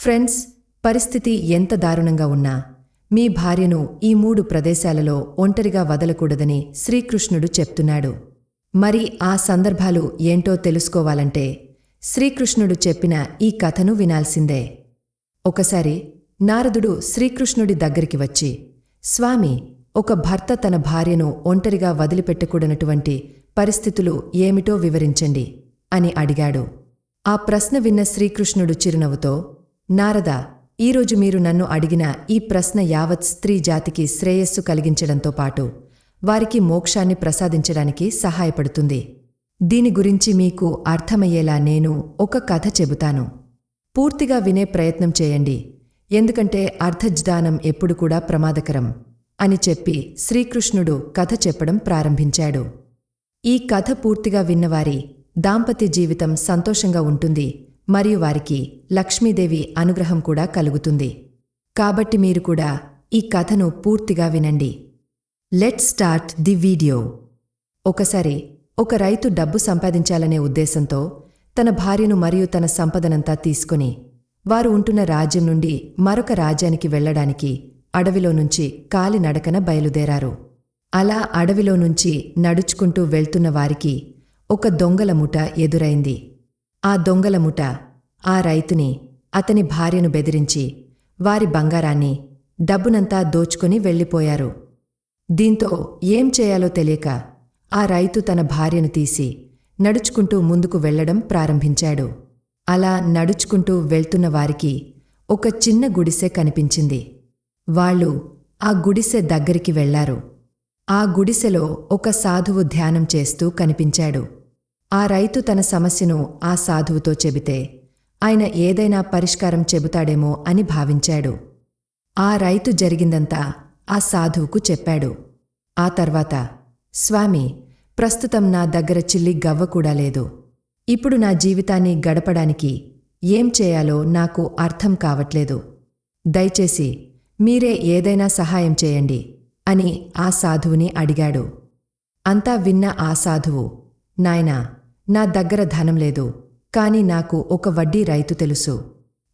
Friends పరిస్థితి ఎంత దారుణంగా ఉన్నా మీ భార్యను ఈ మూడు ప్రదేశాలలో ఒంటరిగా వదలకూడదని శ్రీకృష్ణుడు చెప్తున్నాడు. మరి ఆ సందర్భాలు ఏంటో తెలుసుకోవాలంటే శ్రీకృష్ణుడు చెప్పిన ఈ కథను వినాల్సిందే. ఒకసారి నారదుడు శ్రీకృష్ణుడి దగ్గరికి వచ్చి స్వామి ఒక భర్త తన భార్యను ఒంటరిగా వదిలిపెట్టకూడనటువంటి పరిస్థితులు ఏమిటో వివరించండి అని అడిగాడు. ఆ ప్రశ్న విన్న శ్రీకృష్ణుడు చిరునవ్వుతో నారద ఈరోజు మీరు నన్ను అడిగిన ఈ ప్రశ్న యావత్ స్త్రీ జాతికి శ్రేయస్సు కలిగించడంతో పాటు వారికి మోక్షాన్ని ప్రసాదించడానికి సహాయపడుతుంది. దీని గురించి మీకు అర్థమయ్యేలా నేను ఒక కథ చెబుతాను. పూర్తిగా వినే ప్రయత్నం చేయండి. ఎందుకంటే అర్ధజ్దానం ఎప్పుడు కూడా ప్రమాదకరం అని చెప్పి శ్రీకృష్ణుడు కథ చెప్పడం ప్రారంభించాడు. ఈ కథ పూర్తిగా విన్నవారి దాంపత్య జీవితం సంతోషంగా ఉంటుంది. మరియు వారికి లక్ష్మీదేవి అనుగ్రహం కూడా కలుగుతుంది. కాబట్టి మీరు కూడా ఈ కథను పూర్తిగా వినండి. Let start the video. ఒకసారి ఒక రైతు డబ్బు సంపాదించాలనే ఉద్దేశంతో తన భార్యను మరియు తన సంపదనంతా తీసుకుని వారు ఉంటున్న రాజ్యం నుండి మరొక రాజ్యానికి వెళ్ళడానికి అడవిలో నుంచి కాలినడకన బయలుదేరారు. అలా అడవిలో నుంచి నడుచుకుంటూ వెళ్తున్న వారికి ఒక దొంగల ముఠ ఎదురైంది. ఆ దొంగల ముఠ ఆ రైతుని అతని భార్యను బెదిరించి వారి బంగారాన్ని డబ్బునంతా దోచుకుని వెళ్ళిపోయారు. దీంతో ఏం చేయాలో తెలియక ఆ రైతు తన భార్యను తీసి నడుచుకుంటూ ముందుకు వెళ్ళడం ప్రారంభించాడు. అలా నడుచుకుంటూ వెళ్తున్న వారికి ఒక చిన్న గుడిసె కనిపించింది. వాళ్ళు ఆ గుడిసె దగ్గరికి వెళ్ళారు. ఆ గుడిసెలో ఒక సాధువు ధ్యానం చేస్తూ కనిపించాడు. ఆ రైతు తన సమస్యను ఆ సాధువుతో చెబితే ఆయన ఏదైనా పరిష్కారం చెబుతాడేమో అని భావించాడు. ఆ రైతు జరిగిందంతా ఆ సాధువుకు చెప్పాడు. ఆ తర్వాత స్వామి ప్రస్తుతం నా దగ్గర చిల్లి గవ్వ కూడా లేదు. ఇప్పుడు నా జీవితాన్ని గడపడానికి ఏం చేయాలో నాకు అర్థం కావట్లేదు. దయచేసి మీరే ఏదైనా సహాయం చేయండి అని ఆ సాధువుని అడిగాడు. అంతా విన్న ఆ సాధువు నాయనా నా దగ్గర ధనం లేదు కాని నాకు ఒక వడ్డీ రైతు తెలుసు.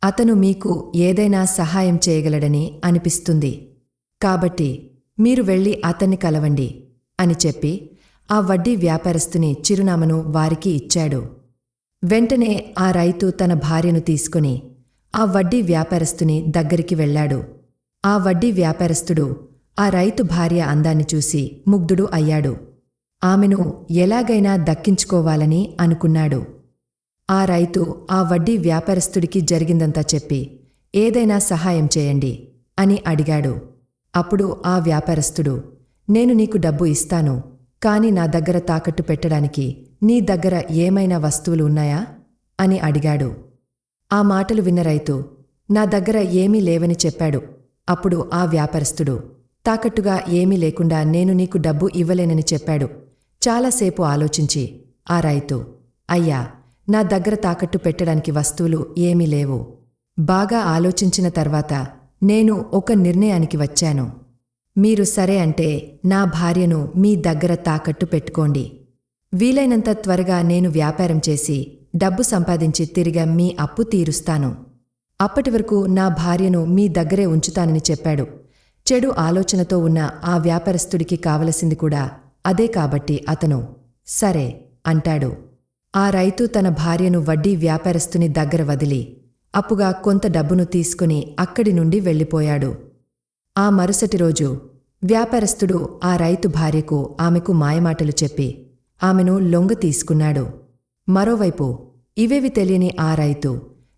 అతను మీకు ఏదైనా సహాయం చేయగలడని అనిపిస్తుంది. కాబట్టి మీరు వెళ్ళి అతన్ని కలవండి అని చెప్పి ఆ వడ్డీ వ్యాపారస్తుని చిరునామను వారికి ఇచ్చాడు. వెంటనే ఆ రైతు తన భార్యను తీసుకుని ఆ వడ్డీ వ్యాపారస్తుని దగ్గరికి వెళ్ళాడు. ఆ వడ్డీ వ్యాపారస్తుడు ఆ రైతు భార్య అందాన్ని చూసి ముగ్ధుడు అయ్యాడు. ఆమెను ఎలాగైనా దక్కించుకోవాలని అనుకున్నాడు. ఆ రైతు ఆ వడ్డీ వ్యాపారస్తుడికి జరిగిందంతా చెప్పి ఏదైనా సహాయం చేయండి అని అడిగాడు. అప్పుడు ఆ వ్యాపారస్తుడు నేను నీకు డబ్బు ఇస్తాను కాని నా దగ్గర తాకట్టు పెట్టడానికి నీ దగ్గర ఏమైనా వస్తువులు ఉన్నాయా? అని అడిగాడు. ఆ మాటలు విన్న రైతు నా దగ్గర ఏమీ లేవని చెప్పాడు. అప్పుడు ఆ వ్యాపారస్తుడు తాకట్టుగా ఏమీ లేకుండా నేను నీకు డబ్బు ఇవ్వలేనని చెప్పాడు. చాలాసేపు ఆలోచించి ఆ రైతు అయ్యా నా దగ్గర తాకట్టు పెట్టడానికి వస్తువులు ఏమీ లేవు. బాగా ఆలోచించిన తర్వాత నేను ఒక నిర్ణయానికి వచ్చాను. మీరు సరే అంటే నా భార్యను మీ దగ్గర తాకట్టు పెట్టుకోండి. వీలైనంత త్వరగా నేను వ్యాపారం చేసి డబ్బు సంపాదించి తిరిగా మీ అప్పు తీరుస్తాను. అప్పటి వరకు నా భార్యను మీ దగ్గరే ఉంచుతానని చెప్పాడు. చెడు ఆలోచనతో ఉన్న ఆ వ్యాపారస్తుడికి కావలసింది కూడా అదే కాబట్టి అతను సరే అంటాడు. ఆ రైతు తన భార్యను వడ్డీ వ్యాపారస్తుని దగ్గర వదిలి అప్పుగా కొంత డబ్బును తీసుకుని అక్కడి నుండి వెళ్ళిపోయాడు. ఆ మరుసటి రోజు వ్యాపారస్తుడు ఆ రైతు భార్యకు ఆమెకు మాయమాటలు చెప్పి ఆమెను లొంగ తీసుకున్నాడు. మరోవైపు ఇవేవి తెలియని ఆ రైతు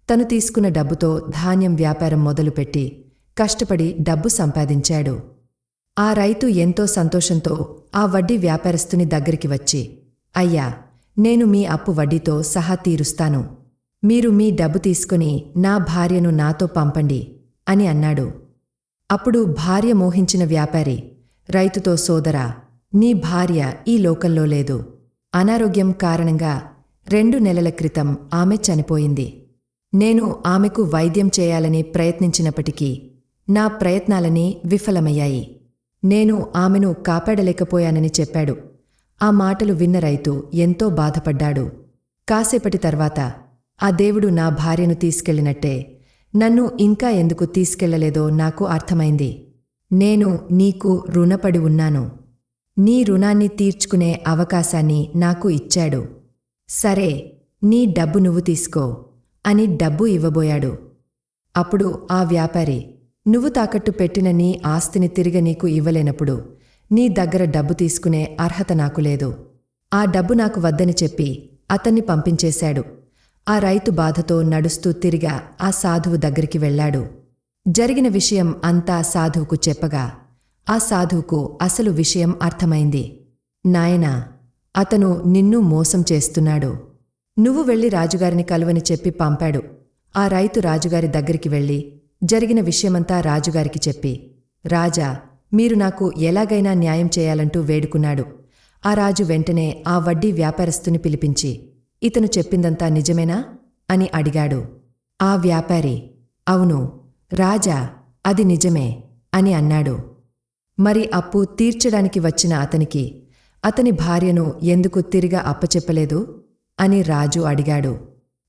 తను తీసుకున్న డబ్బుతో ధాన్యం వ్యాపారం మొదలుపెట్టి కష్టపడి డబ్బు సంపాదించాడు. ఆ రైతు ఎంతో సంతోషంతో ఆ వడ్డీ వ్యాపారస్తుని దగ్గరికి వచ్చి అయ్యా నేను మీ అప్పు వడ్డీతో సహా తీరుస్తాను. మీరు మీ డబ్బు తీసుకుని నా భార్యను నాతో పంపండి అని అన్నాడు. అప్పుడు భార్య మోహించిన వ్యాపారి రైతుతో సోదరా నీ భార్య ఈ లోకంలో లేదు. అనారోగ్యం కారణంగా రెండు నెలల క్రితం ఆమె చనిపోయింది. నేను ఆమెకు వైద్యం చేయాలని ప్రయత్నించినప్పటికీ నా ప్రయత్నాలని విఫలమయ్యాయి. నేను ఆమెను కాపాడలేకపోయానని చెప్పాడు. ఆ మాటలు విన్న రైతు ఎంతో బాధపడ్డాడు. కాసేపటి తర్వాత ఆ దేవుడు నా భార్యను తీసుకెళ్ళినట్టే నన్ను ఇంకా ఎందుకు తీసుకెళ్ళలేదో నాకు అర్థమైంది. నేను నీకు రుణపడి ఉన్నాను. నీ రుణాన్ని తీర్చుకునే అవకాశాన్ని నాకు ఇచ్చాడు. సరే నీ డబ్బు నువ్వు తీసుకో అని డబ్బు ఇవ్వబోయాడు. అప్పుడు ఆ వ్యాపారి నువ్వు తాకట్టు పెట్టిన నీ ఆస్తిని తిరిగి నీకు ఇవ్వలేనప్పుడు నీ దగ్గర డబ్బు తీసుకునే అర్హత నాకు లేదు. ఆ డబ్బు నాకు వద్దని చెప్పి అతన్ని పంపించేశాడు. ఆ రైతు బాధతో నడుస్తూ తిరిగా ఆ సాధువు దగ్గరికి వెళ్ళాడు. జరిగిన విషయం అంతా సాధువుకు చెప్పగా ఆ సాధువుకు అసలు విషయం అర్థమైంది. నాయనా అతను నిన్ను మోసం చేస్తున్నాడు. నువ్వు వెళ్ళి రాజుగారిని కలువని చెప్పి పంపాడు. ఆ రైతు రాజుగారి దగ్గరికి వెళ్ళి జరిగిన విషయమంతా రాజుగారికి చెప్పి రాజా మీరు నాకు ఎలాగైనా న్యాయం చేయాలంటూ వేడుకున్నాడు. ఆ రాజు వెంటనే ఆ వడ్డీ వ్యాపారస్తుని పిలిపించి ఇతను చెప్పిందంతా నిజమేనా? అని అడిగాడు. ఆ వ్యాపారి అవును రాజా అది నిజమే అని అన్నాడు. మరి అప్పు తీర్చడానికి వచ్చిన అతనికి అతని భార్యను ఎందుకు తిరిగా అప్పచెప్పలేదు? అని రాజు అడిగాడు.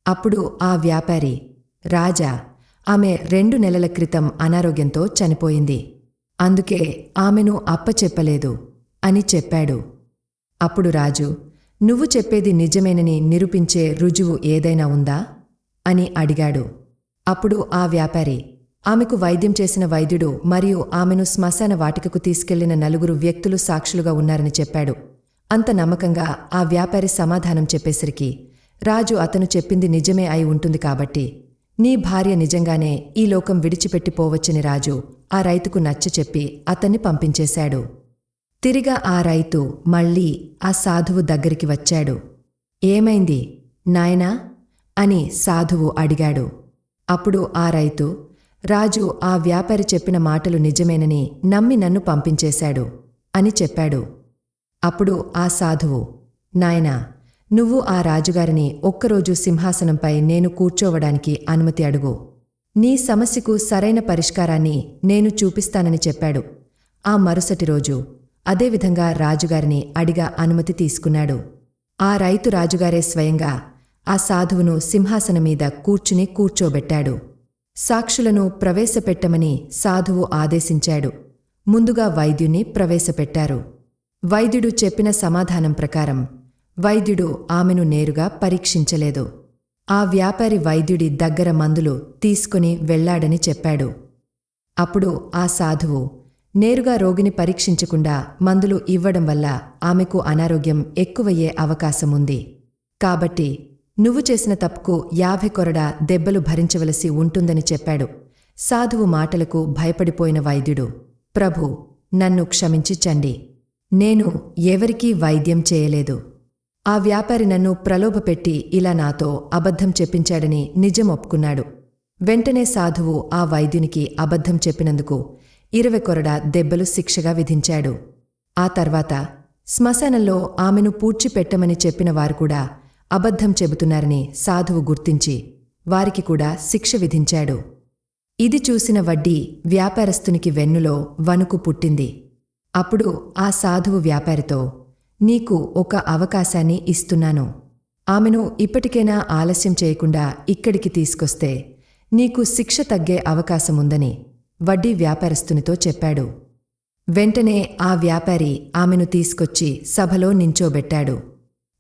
అప్పుడు ఆ వ్యాపారి రాజా ఆమె రెండు నెలల క్రితం అనారోగ్యంతో చనిపోయింది. అందుకే ఆమెను అప్పచెప్పలేదు అని చెప్పాడు. అప్పుడు రాజు నువ్వు చెప్పేది నిజమేనని నిరూపించే రుజువు ఏదైనా ఉందా? అని అడిగాడు. అప్పుడు ఆ వ్యాపారి ఆమెకు వైద్యం చేసిన వైద్యుడు మరియు ఆమెను శ్మశాన వాటికకు తీసుకెళ్ళిన నలుగురు వ్యక్తులు సాక్షులుగా ఉన్నారని చెప్పాడు. అంత నమ్మకంగా ఆ వ్యాపారి సమాధానం చెప్పేసరికి రాజు అతను చెప్పింది నిజమే అయి ఉంటుంది కాబట్టి నీ భార్య నిజంగానే ఈ లోకం విడిచిపెట్టిపోవచ్చని రాజు ఆ రైతుకు నచ్చ చెప్పి అతన్ని పంపించేశాడు. తిరిగా ఆ రైతు మళ్ళీ ఆ సాధువు దగ్గరికి వచ్చాడు. ఏమైంది? నాయనా? అని సాధువు అడిగాడు. అప్పుడు ఆ రైతు రాజు ఆ వ్యాపారి చెప్పిన మాటలు నిజమేనని నమ్మి నన్ను పంపించేశాడు అని చెప్పాడు. అప్పుడు ఆ సాధువు నాయనా నువ్వు ఆ రాజుగారిని ఒక్కరోజు సింహాసనంపై నేను కూర్చోవడానికి అనుమతి అడుగు. నీ సమస్యకు సరైన పరిష్కారాన్ని నేను చూపిస్తానని చెప్పాడు. ఆ మరుసటి రోజు అదేవిధంగా రాజుగారిని అడిగా అనుమతి తీసుకున్నాడు. ఆ రైతు రాజుగారే స్వయంగా ఆ సాధువును సింహాసనం మీద కూర్చుని కూర్చోబెట్టాడు. సాక్షులను ప్రవేశపెట్టమని సాధువు ఆదేశించాడు. ముందుగా వైద్యుని ప్రవేశపెట్టారు. వైద్యుడు చెప్పిన సమాధానం ప్రకారం వైద్యుడు ఆమెను నేరుగా పరీక్షించలేదు. ఆ వ్యాపారి వైద్యుడి దగ్గర మందులు తీసుకుని వెళ్ళాడని చెప్పాడు. అప్పుడు ఆ సాధువు నేరుగా రోగిని పరీక్షించకుండా మందులు ఇవ్వడం వల్ల ఆమెకు అనారోగ్యం ఎక్కువయ్యే అవకాశముంది. కాబట్టి నువ్వు చేసిన తప్పుకు యాభై కొరడా దెబ్బలు భరించవలసి ఉంటుందని చెప్పాడు. సాధువు మాటలకు భయపడిపోయిన వైద్యుడు ప్రభు నన్ను క్షమించి చండి. నేను ఎవరికీ వైద్యం చేయలేదు. ఆ వ్యాపారి నన్ను ప్రలోభపెట్టి ఇలా నాతో అబద్ధం చెప్పించాడని నిజం ఒప్పుకున్నాడు వెంటనే సాధువు ఆ వైద్యునికి అబద్ధం చెప్పినందుకు ఇరవై కొరడా దెబ్బలు శిక్షగా విధించాడు. ఆ తర్వాత శ్మశానంలో ఆమెను పూడ్చిపెట్టమని చెప్పిన వారు కూడా అబద్ధం చెబుతున్నారని సాధువు గుర్తించి వారికి కూడా శిక్ష విధించాడు. ఇది చూసిన వడ్డీ వ్యాపారస్తునికి వెన్నులో వణుకు పుట్టింది. అప్పుడు ఆ సాధువు వ్యాపారితో నీకు ఒక అవకాశాన్ని ఇస్తున్నాను. ఆమెను ఇప్పటికైనా ఆలస్యం చేయకుండా ఇక్కడికి తీసుకొస్తే నీకు శిక్ష తగ్గే అవకాశముందని వడ్డీ వ్యాపారస్తునితో చెప్పాడు. వెంటనే ఆ వ్యాపారి ఆమెను తీసుకొచ్చి సభలో నించోబెట్టాడు.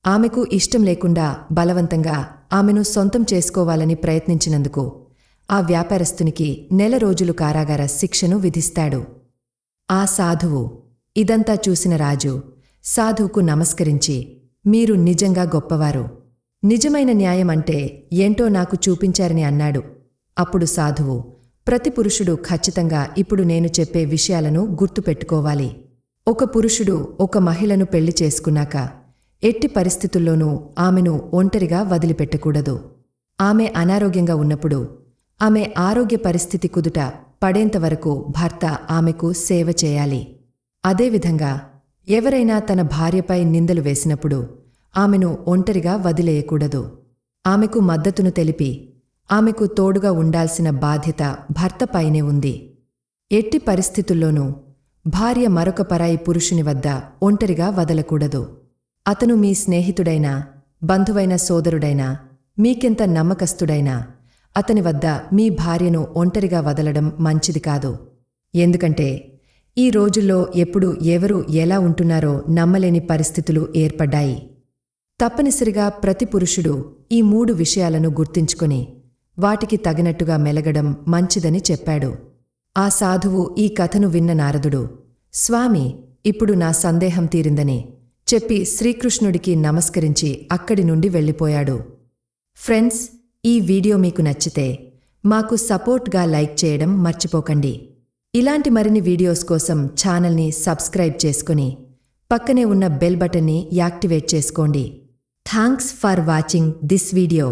ఆమెకు ఇష్టం లేకుండా బలవంతంగా ఆమెను సొంతం చేసుకోవాలని ప్రయత్నించినందుకు ఆ వ్యాపారస్తునికి నెల రోజులు కారాగార శిక్షను విధిస్తాడు. ఆ సాధువు ఇదంతా చూసిన రాజు సాధువుకు నమస్కరించి మీరు నిజంగా గొప్పవారు. నిజమైన న్యాయం అంటే ఏంటో నాకు చూపించారని అన్నాడు. అప్పుడు సాధువు ప్రతి పురుషుడు ఖచ్చితంగా ఇప్పుడు నేను చెప్పే విషయాలను గుర్తుపెట్టుకోవాలి ఒక పురుషుడు ఒక మహిళను పెళ్ళి చేసుకున్నాక ఎట్టి పరిస్థితుల్లోనూ ఆమెను ఒంటరిగా వదిలిపెట్టకూడదు. ఆమె అనారోగ్యంగా ఉన్నప్పుడు ఆమె ఆరోగ్య పరిస్థితి కుదుట పడేంతవరకు భర్త ఆమెకు సేవ చేయాలి. అదేవిధంగా ఎవరైనా తన భార్యపై నిందలు వేసినప్పుడు ఆమెను ఒంటరిగా వదిలేయకూడదు. ఆమెకు మద్దతును తెలిపి ఆమెకు తోడుగా ఉండాల్సిన బాధ్యత భర్తపైనే ఉంది. ఎట్టి పరిస్థితుల్లోనూ భార్య మరొక పరాయి పురుషుని వద్ద ఒంటరిగా వదలకూడదు. అతను మీ స్నేహితుడైనా బంధువైన సోదరుడైనా మీకెంత నమ్మకస్తుడైనా అతని వద్ద మీ భార్యను ఒంటరిగా వదలడం మంచిది కాదు. ఎందుకంటే ఈ రోజుల్లో ఎప్పుడు ఎవరు ఎలా ఉంటున్నారో నమ్మలేని పరిస్థితులు ఏర్పడ్డాయి. తప్పనిసరిగా ప్రతి పురుషుడు ఈ మూడు విషయాలను గుర్తించుకుని వాటికి తగినట్టుగా మెలగడం మంచిదని చెప్పాడు. ఆ సాధువు ఈ కథను విన్న నారదుడు స్వామి ఇప్పుడు నా సందేహం తీరిందని చెప్పి శ్రీకృష్ణుడికి నమస్కరించి అక్కడి నుండి వెళ్ళిపోయాడు. ఫ్రెండ్స్ ఈ వీడియో మీకు నచ్చితే మాకు సపోర్ట్గా లైక్ చేయడం మర్చిపోకండి. ఇలాంటి మరిన్ని వీడియోస్ కోసం ఛానల్ని సబ్స్క్రైబ్ చేసుకుని పక్కనే ఉన్న బెల్ బటన్ని యాక్టివేట్ చేసుకోండి. Thanks for watching this video.